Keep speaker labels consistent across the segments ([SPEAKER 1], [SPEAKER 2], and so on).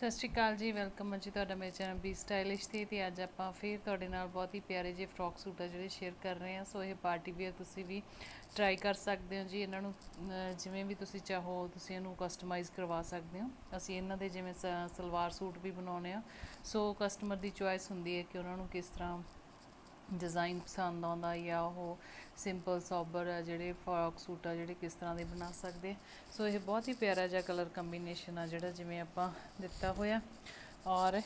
[SPEAKER 1] ਸਤਿ ਸ਼੍ਰੀ ਅਕਾਲ ਜੀ, ਵੈਲਕਮ ਹੈ ਜੀ ਤੁਹਾਡਾ ਮੇਰੇ ਚੈਨਲ ਬੀ ਸਟਾਈਲਿਸ਼ ਤੇ ਤੇ ਅੱਜ ਆਪਾਂ ਫਿਰ ਤੁਹਾਡੇ ਨਾਲ ਬਹੁਤ ਹੀ ਪਿਆਰੇ ਜਿਹੇ ਫਰੋਕ ਸੂਟ ਆ ਜਿਹੜੇ ਸ਼ੇਅਰ ਕਰ ਰਹੇ ਹਾਂ। ਸੋ ਇਹ ਪਾਰਟੀ ਵੀਅਰ ਤੁਸੀਂ ਵੀ ਟਰਾਈ ਕਰ ਸਕਦੇ ਹੋ ਜੀ, ਇਹਨਾਂ ਨੂੰ ਜਿਵੇਂ ਵੀ ਤੁਸੀਂ ਚਾਹੋ, ਤੁਸੀਂ ਇਹਨੂੰ ਕਸਟਮਾਈਜ਼ ਕਰਵਾ ਸਕਦੇ ਹੋ। ਅਸੀਂ ਇਹਨਾਂ ਦੇ ਜਿਵੇਂ ਸ- ਸਲਵਾਰ ਸੂਟ ਵੀ ਬਣਾਉਨੇ ਆ ਸੋ ਕਸਟਮਰ ਦੀ ਚੁਆਇਸ ਹੁੰਦੀ ਹੈ ਕਿ ਉਹਨਾਂ ਨੂੰ ਕਿਸ ਤਰ੍ਹਾਂ ਡਿਜ਼ਾਈਨ ਪਸੰਦ ਆਉਂਦਾ ਜਾਂ ਉਹ ਸਿੰਪਲ ਸੋਬਰ ਆ, ਜਿਹੜੇ ਫਰੋਕ ਸੂਟ ਆ, ਜਿਹੜੇ ਕਿਸ ਤਰ੍ਹਾਂ ਦੇ ਬਣਾ ਸਕਦੇ ਸੋ ਇਹ ਬਹੁਤ ਹੀ ਪਿਆਰਾ ਜਿਹਾ ਕਲਰ ਕੰਬੀਨੇਸ਼ਨ ਆ ਜਿਹੜਾ ਜਿਵੇਂ ਆਪਾਂ ਦਿੱਤਾ ਹੋਇਆ। ਔਰ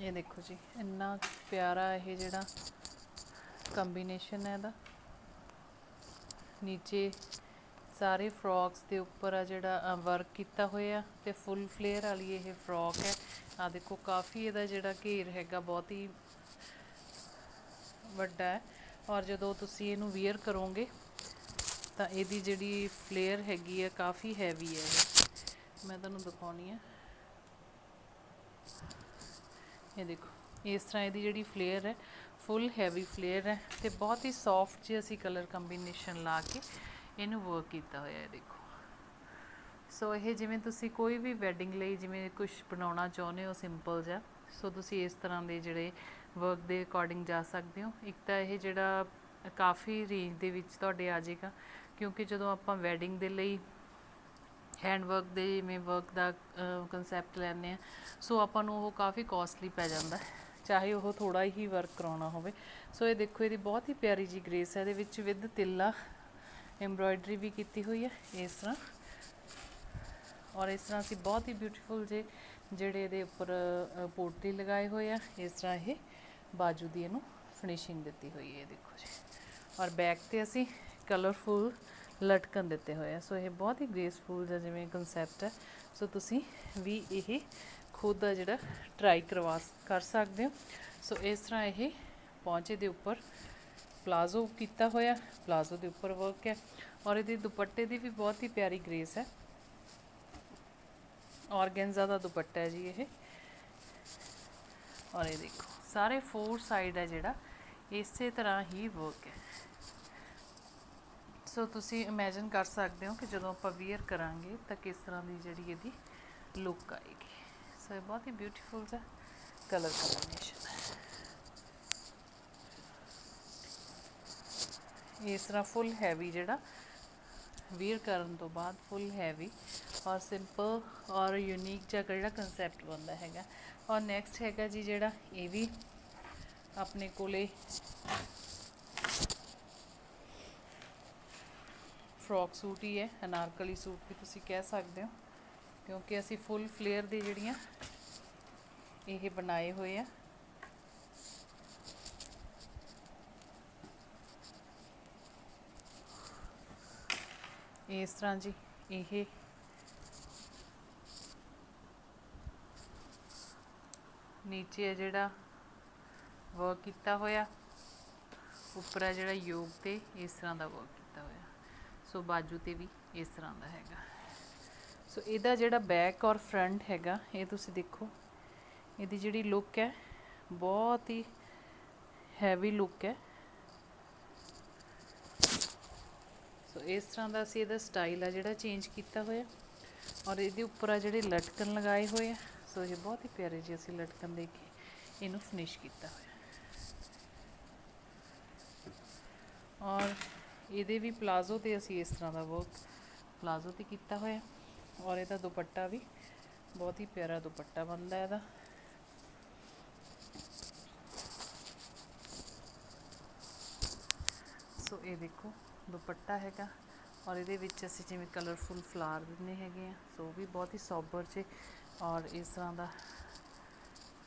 [SPEAKER 1] ਇਹ ਦੇਖੋ ਜੀ, ਇੰਨਾ ਪਿਆਰਾ ਇਹ ਜਿਹੜਾ ਕੰਬੀਨੇਸ਼ਨ ਹੈ ਇਹਦਾ। ਨੀਚੇ ਸਾਰੇ ਫਰੋਕਸ ਦੇ ਉੱਪਰ ਆ ਜਿਹੜਾ ਵਰਕ ਕੀਤਾ ਹੋਇਆ ਤੇ ਫੁੱਲ ਫਲੇਅਰ ਵਾਲੀ ਇਹ ਫਰੋਕ ਹੈ। ਆ ਦੇਖੋ, ਕਾਫੀ ਇਹਦਾ ਜਿਹੜਾ ਘੇਰ ਹੈਗਾ, ਬਹੁਤ ਹੀ ਵੱਡਾ ਹੈ। ਔਰ ਜਦੋਂ ਤੁਸੀਂ ਇਹਨੂੰ ਵੇਅਰ ਕਰੋਗੇ, ਤਾਂ ਇਹਦੀ ਜਿਹੜੀ ਫਲੇਅਰ ਹੈਗੀ ਹੈ ਕਾਫੀ ਹੈਵੀ ਹੈ ਇਹ। ਮੈਂ ਤੁਹਾਨੂੰ ਦਿਖਾਉਣੀ ਹੈ ਇਹ ਦੇਖੋ, ਇਸ ਤਰ੍ਹਾਂ ਇਹਦੀ ਜਿਹੜੀ ਫਲੇਅਰ ਹੈ ਫੁੱਲ ਹੈਵੀ ਫਲੇਅਰ ਹੈ ਤੇ ਬਹੁਤ ਹੀ ਸੌਫਟ ਜਿਹੀ ਅਸੀਂ ਕਲਰ ਕੰਬੀਨੇਸ਼ਨ ਲਾ ਕੇ ਇਹਨੂੰ ਵਰਕ ਕੀਤਾ ਹੋਇਆ ਹੈ, ਦੇਖੋ। ਸੋ ਇਹ ਜਿਵੇਂ ਤੁਸੀਂ ਕੋਈ ਵੀ ਵੈਡਿੰਗ ਲਈ ਜਿਵੇਂ ਕੁਝ ਬਣਾਉਣਾ ਚਾਹੁੰਦੇ ਹੋ ਸਿੰਪਲ ਜਿਹਾ ਸੋ ਤੁਸੀਂ ਇਸ ਤਰ੍ਹਾਂ ਦੇ ਜਿਹੜੇ ਵਰਕ ਦੇ ਅਕੋਰਡਿੰਗ ਜਾ ਸਕਦੇ ਹੋ। ਇੱਕ ਤਾਂ ਇਹ ਜਿਹੜਾ ਕਾਫੀ ਰੇਂਜ ਦੇ ਵਿੱਚ ਤੁਹਾਡੇ ਆ ਜਾਏਗਾ, ਕਿਉਂਕਿ ਜਦੋਂ ਆਪਾਂ ਵੈਡਿੰਗ ਦੇ ਲਈ ਹੈਂਡ ਵਰਕ ਦੇ ਜਿਵੇਂ ਵਰਕ ਦਾ ਕਨਸੈਪਟ ਲੈਂਦੇ ਆ ਸੋ ਆਪਾਂ ਨੂੰ ਉਹ ਕਾਫੀ ਕੋਸਟਲੀ ਪੈ ਜਾਂਦਾ ਚਾਹੇ ਉਹ ਥੋੜਾ ਹੀ ਵਰਕ ਕਰਾਉਣਾ ਹੋਵੇ। ਸੋ ਇਹ ਦੇਖੋ, ਇਹਦੀ ਬਹੁਤ ਹੀ ਪਿਆਰੀ ਜੀ ਗ੍ਰੇਸ ਹੈ, ਇਹਦੇ ਵਿੱਚ ਵਿਦ ਤਿੱਲਾ ਐਮਬ੍ਰਾਇਡਰੀ ਵੀ ਕੀਤੀ ਹੋਈ ਹੈ ਇਸ ਤਰ੍ਹਾਂ। ਔਰ ਇਸ ਤਰ੍ਹਾਂ ਅਸੀਂ ਬਹੁਤ ਹੀ ਬਿਊਟੀਫੁਲ ਜੇ ਜਿਹੜੇ ਇਹਦੇ ਉੱਪਰ ਅ, ਪੋਟਲੀ ਲਗਾਏ ਹੋਏ ਆ ਇਸ ਤਰ੍ਹਾਂ ਇਹ ਬਾਜੂ ਦੀ ਇਹਨੂੰ ਫਿਨਿਸ਼ਿੰਗ ਦਿੱਤੀ ਹੋਈ ਹੈ ਦੇਖੋ ਜੀ। ਔਰ ਬੈਕ ਤੇ ਅਸੀਂ ਕਲਰਫੁਲ ਲਟਕਣ ਦਿੱਤੇ ਹੋਏ ਆ। ਸੋ ਇਹ ਬਹੁਤ ਹੀ ਗ੍ਰੇਸਫੁਲ ਜਿਹਾ ਜਿਵੇਂ ਕਨਸੈਪਟ ਹੈ। ਸੋ ਤੁਸੀਂ ਵੀ ਇਹ ਖੁਦ ਦਾ ਜਿਹੜਾ ਟਰਾਈ ਕਰਵਾ ਕਰ ਸਕਦੇ ਹੋ। ਸੋ ਇਸ ਤਰ੍ਹਾਂ ਇਹ ਪੌਂਚੇ ਦੇ ਉੱਪਰ ਪਲਾਜ਼ੋ ਕੀਤਾ ਹੋਇਆ, ਪਲਾਜ਼ੋ ਦੇ ਉੱਪਰ ਵਰਕ ਹੈ ਔਰ ਇਹਦੇ ਦੁਪੱਟੇ ਦੀ ਵੀ ਬਹੁਤ ਹੀ ਪਿਆਰੀ ਗ੍ਰੇਸ ਹੈ। ਔਰਗੈਂਜ਼ਾ ਦਾ ਦੁਪੱਟਾ ਹੈ ਜੀ ਇਹ। ਔਰ ਇਹ ਦੇਖੋ, ਸਾਰੇ ਫੋਰ ਸਾਈਡ ਹੈ ਜਿਹੜਾ, ਇਸੇ ਤਰ੍ਹਾਂ ਹੀ ਵਰਕ ਹੈ। ਸੋ ਤੁਸੀਂ ਇਮੇਜਿਨ ਕਰ ਸਕਦੇ ਹੋ ਕਿ ਜਦੋਂ ਆਪਾਂ ਵੇਅਰ ਕਰਾਂਗੇ ਤਾਂ ਕਿਸ ਤਰ੍ਹਾਂ ਦੀ ਜਿਹੜੀ ਇਹਦੀ ਲੁੱਕ ਆਏਗੀ। ਸੋ ਇਹ ਬਹੁਤ ਹੀ ਬਿਊਟੀਫੁਲ ਜਿਹਾ ਕਲਰ ਕੰਬੀਨੇਸ਼ਨ ਹੈ। ਇਸ ਤਰ੍ਹਾਂ ਫੁੱਲ ਹੈਵੀ ਜਿਹੜਾ ਵੀਅਰ ਕਰਨ ਤੋਂ ਬਾਅਦ ਫੁੱਲ ਹੈਵੀ ਔਰ ਸਿੰਪਲ ਔਰ ਯੂਨੀਕ ਜਿਹਾ ਜਿਹੜਾ ਕਨਸੈਪਟ ਬਣਦਾ ਹੈਗਾ। ਔਰ ਨੈਕਸਟ ਹੈਗਾ ਜੀ ਜਿਹੜਾ ਇਹ ਵੀ ਆਪਣੇ ਕੋਲੇ ਫਰੋਕ ਸੂਟ ਹੀ ਹੈ, ਅਨਾਰਕਲੀ ਸੂਟ ਵੀ ਤੁਸੀਂ ਕਹਿ ਸਕਦੇ ਹੋ। ਕਿਉਂਕਿ ਅਸੀਂ ਫੁੱਲ ਫਲੇਅਰ ਦੀ ਜਿਹੜੀਆਂ ਇਹ ਬਣਾਏ ਹੋਏ ਆ। ਇਸ ਤਰ੍ਹਾਂ ਜੀ, ਇਹ। ਨੀਚੇ ਹੈ ਜਿਹੜਾ ਵਰਕ ਕੀਤਾ ਹੋਇਆ। ਉੱਪਰ ਹੈ ਜਿਹੜਾ ਯੋਗ ਤੇ ਇਸ ਤਰ੍ਹਾਂ ਦਾ ਵਰਕ ਕੀਤਾ ਹੋਇਆ। ਸੋ ਬਾਜੂ ਤੇ ਵੀ ਇਸ ਤਰ੍ਹਾਂ ਦਾ ਹੈਗਾ। ਸੋ ਇਹਦਾ ਜਿਹੜਾ ਬੈਕ ਔਰ ਫਰੰਟ ਹੈਗਾ, ਇਹ ਤੁਸੀਂ ਦੇਖੋ। ਇਹਦੀ ਜਿਹੜੀ ਲੁੱਕ ਹੈ, ਬਹੁਤ ਹੀ ਹੈਵੀ ਲੁੱਕ ਹੈ। ਸੋ ਇਸ ਤਰ੍ਹਾਂ ਦਾ ਅਸੀਂ ਇਹਦਾ ਸਟਾਈਲ ਆ ਜਿਹੜਾ ਚੇਂਜ ਕੀਤਾ ਹੋਇਆ। ਔਰ ਇਹਦੇ ਉੱਪਰ ਆ ਜਿਹੜੇ ਲਟਕਣ ਲਗਾਏ ਹੋਏ ਆ। ਸੋ ਇਹ ਬਹੁਤ ਹੀ ਪਿਆਰੇ ਜਿਹੇ ਅਸੀਂ ਲਟਕਣ ਦੇ ਕੇ ਇਹਨੂੰ ਫਿਨਿਸ਼ ਕੀਤਾ ਹੋਇਆ। ਔਰ ਇਹਦੇ ਵੀ ਪਲਾਜ਼ੋ ਤੇ ਅਸੀਂ ਇਸ ਤਰ੍ਹਾਂ ਦਾ ਵਰਕ ਪਲਾਜ਼ੋ ਤੇ ਕੀਤਾ ਹੋਇਆ। ਔਰ ਇਹਦਾ ਦੁਪੱਟਾ ਵੀ ਬਹੁਤ ਹੀ ਪਿਆਰਾ ਦੁਪੱਟਾ ਬਣਦਾ ਇਹਦਾ। ਸੋ ਇਹ ਦੇਖੋ। ਦੁਪੱਟਾ ਹੈਗਾ ਔਰ ਇਹਦੇ ਵਿੱਚ ਅਸੀਂ ਜਿਵੇਂ ਕਲਰਫੁਲ ਫਲਾਰ ਦਿੰਨੇ ਹੈਗੇ ਆ, ਸੋ ਉਹ ਵੀ ਬਹੁਤ ਹੀ ਸੋਬਰ ਚ ਔਰ ਇਸ ਤਰ੍ਹਾਂ ਦਾ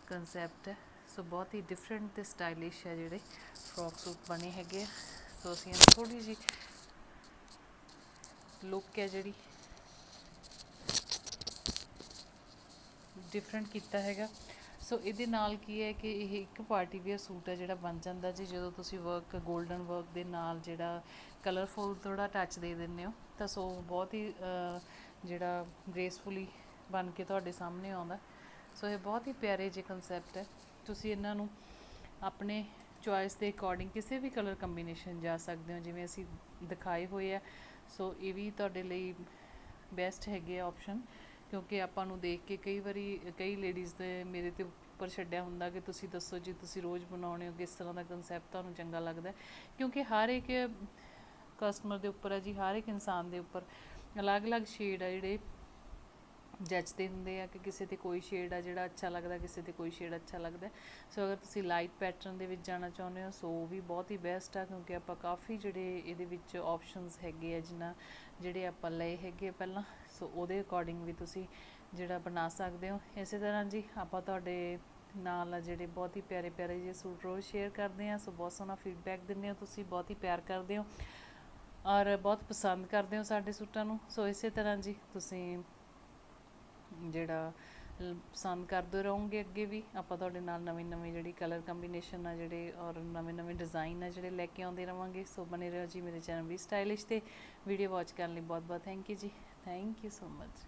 [SPEAKER 1] ਕਨਸੈਪਟ ਹੈ। ਸੋ ਬਹੁਤ ਹੀ ਡਿਫਰੈਂਟ ਤੇ ਸਟਾਈਲਿਸ਼ ਹੈ ਜਿਹੜੇ ਫਰੋਕ ਸੂਟ ਬਣੇ ਹੈਗੇ ਆ। ਸੋ ਅਸੀਂ ਇਹਨੂੰ ਥੋੜੀ ਜੀ ਲੁੱਕ ਹੈ ਜਿਹੜੀ ਡਿਫਰੈਂਟ ਕੀਤਾ ਹੈਗਾ। ਸੋ ਇਹਦੇ ਨਾਲ ਕੀ ਹੈ ਕਿ ਇਹ ਇੱਕ ਪਾਰਟੀ ਵੇਅਰ ਸੂਟ ਹੈ ਜਿਹੜਾ ਬਣ ਜਾਂਦਾ ਜੀ। ਜਦੋਂ ਤੁਸੀਂ ਵਰਕ 골ਡਨ ਵਰਕ ਦੇ ਨਾਲ ਜਿਹੜਾ ਕਲਰਫੁਲ ਥੋੜਾ ਟੱਚ ਦੇ ਦਿੰਦੇ ਹੋ, ਤਾਂ ਸੋ ਬਹੁਤ ਹੀ ਜਿਹੜਾ ਗ੍ਰੇਸਫੁਲੀ ਬਣ ਕੇ ਤੁਹਾਡੇ ਸਾਹਮਣੇ ਆਉਂਦਾ। ਸੋ ਇਹ ਬਹੁਤ ਹੀ ਪਿਆਰੇ ਜਿਹੇ ਕਨਸੈਪਟ ਹੈ। ਤੁਸੀਂ ਇਹਨਾਂ ਨੂੰ ਆਪਣੇ ਚੁਆਇਸ ਦੇ ਅਕੋਰਡਿੰਗ ਕਿਸੇ ਵੀ ਕਲਰ ਕੰਬੀਨੇਸ਼ਨ ਜਾ ਸਕਦੇ ਹੋ, ਜਿਵੇਂ ਅਸੀਂ ਦਿਖਾਏ ਹੋਏ ਆ। ਸੋ ਇਹ ਵੀ ਤੁਹਾਡੇ ਲਈ ਬੈਸਟ ਹੈਗੇ ਆ ਆਪਸ਼ਨ ਕਿਉਂਕਿ ਆਪਾਂ ਨੂੰ ਦੇਖ ਕੇ ਕਈ ਵਾਰੀ, ਕਈ ਲੇਡੀਜ਼ ਦੇ ਮੇਰੇ ਤੇ ਉੱਪਰ ਛੱਡਿਆ ਹੁੰਦਾ ਕਿ ਤੁਸੀਂ ਦੱਸੋ ਜੀ, ਤੁਸੀਂ ਰੋਜ਼ ਬਣਾਉਣੇ ਹੋ, ਕਿਸ ਤਰ੍ਹਾਂ ਦਾ ਕਨਸੈਪਟ ਤੁਹਾਨੂੰ ਚੰਗਾ ਲੱਗਦਾ। ਕਿਉਂਕਿ ਹਰ ਇੱਕ ਕਸਟਮਰ ਦੇ ਉੱਪਰ ਹੈ ਜੀ, ਹਰ ਇੱਕ ਇਨਸਾਨ ਦੇ ਉੱਪਰ। ਅਲੱਗ-ਅਲੱਗ ਸ਼ੇਡ ਆ ਜਿਹੜੇ ਜੱਜਦੇ ਹੁੰਦੇ ਆ ਕਿ ਕਿਸੇ ਤੇ ਕੋਈ ਸ਼ੇਡ ਆ ਜਿਹੜਾ ਅੱਛਾ ਲੱਗਦਾ, ਕਿਸੇ ਤੇ ਕੋਈ ਸ਼ੇਡ ਅੱਛਾ ਲੱਗਦਾ। ਸੋ ਅਗਰ ਤੁਸੀਂ ਲਾਈਟ ਪੈਟਰਨ ਦੇ ਵਿੱਚ ਜਾਣਾ ਚਾਹੁੰਦੇ ਹੋ ਸੋ ਉਹ ਵੀ ਬਹੁਤ ਹੀ ਬੈਸਟ ਆ, ਕਿਉਂਕਿ ਆਪਾਂ ਕਾਫੀ ਜਿਹੜੇ ਇਹਦੇ ਵਿੱਚ ਆਪਸ਼ਨਸ ਹੈਗੇ ਆ ਜਿਨ੍ਹਾਂ ਜਿਹੜੇ ਆਪਾਂ ਲਏ ਹੈਗੇ ਆ ਪਹਿਲਾਂ। ਸੋ ਉਹਦੇ ਅਕੋਰਡਿੰਗ ਵੀ ਤੁਸੀਂ ਜਿਹੜਾ ਬਣਾ ਸਕਦੇ ਹੋ। ਇਸੇ ਤਰ੍ਹਾਂ ਜੀ, ਆਪਾਂ ਤੁਹਾਡੇ ਨਾਲ ਜਿਹੜੇ ਬਹੁਤ ਹੀ ਪਿਆਰੇ ਪਿਆਰੇ ਜਿਹੇ ਸੂਟ ਰੋਜ਼ ਸ਼ੇਅਰ ਕਰਦੇ ਆ। ਸੋ ਬਹੁਤ ਸੋਹਣਾ ਫੀਡਬੈਕ ਦਿੰਦੇ ਹੋ ਤੁਸੀਂ, ਬਹੁਤ ਹੀ ਪਿਆਰ ਕਰਦੇ ਹੋ। ਔਰ ਬਹੁਤ ਪਸੰਦ ਕਰਦੇ ਹੋ ਸਾਡੇ ਸੂਟਾਂ ਨੂੰ। ਸੋ ਇਸੇ ਤਰ੍ਹਾਂ ਜੀ ਤੁਸੀਂ ਜਿਹੜਾ ਪਸੰਦ ਕਰਦੇ ਰਹੋਗੇ ਅੱਗੇ ਵੀ। ਆਪਾਂ ਤੁਹਾਡੇ ਨਾਲ ਨਵੀਂ ਨਵੀਂ ਜਿਹੜੀ ਕਲਰ ਕੰਬੀਨੇਸ਼ਨ ਆ ਜਿਹੜੇ ਔਰ ਨਵੇਂ ਨਵੇਂ ਡਿਜ਼ਾਈਨ ਆ ਜਿਹੜੇ ਲੈ ਕੇ ਆਉਂਦੇ ਰਵਾਂਗੇ। ਸੋ ਬਨੇ ਰਹੋ ਜੀ ਮੇਰੇ ਚੈਨਲ ਵੀ ਸਟਾਈਲਿਸ਼ ਤੇ। ਵੀਡੀਓ ਵਾਚ ਕਰਨ ਲਈ ਬਹੁਤ ਬਹੁਤ ਥੈਂਕ ਯੂ ਜੀ। Thank you so much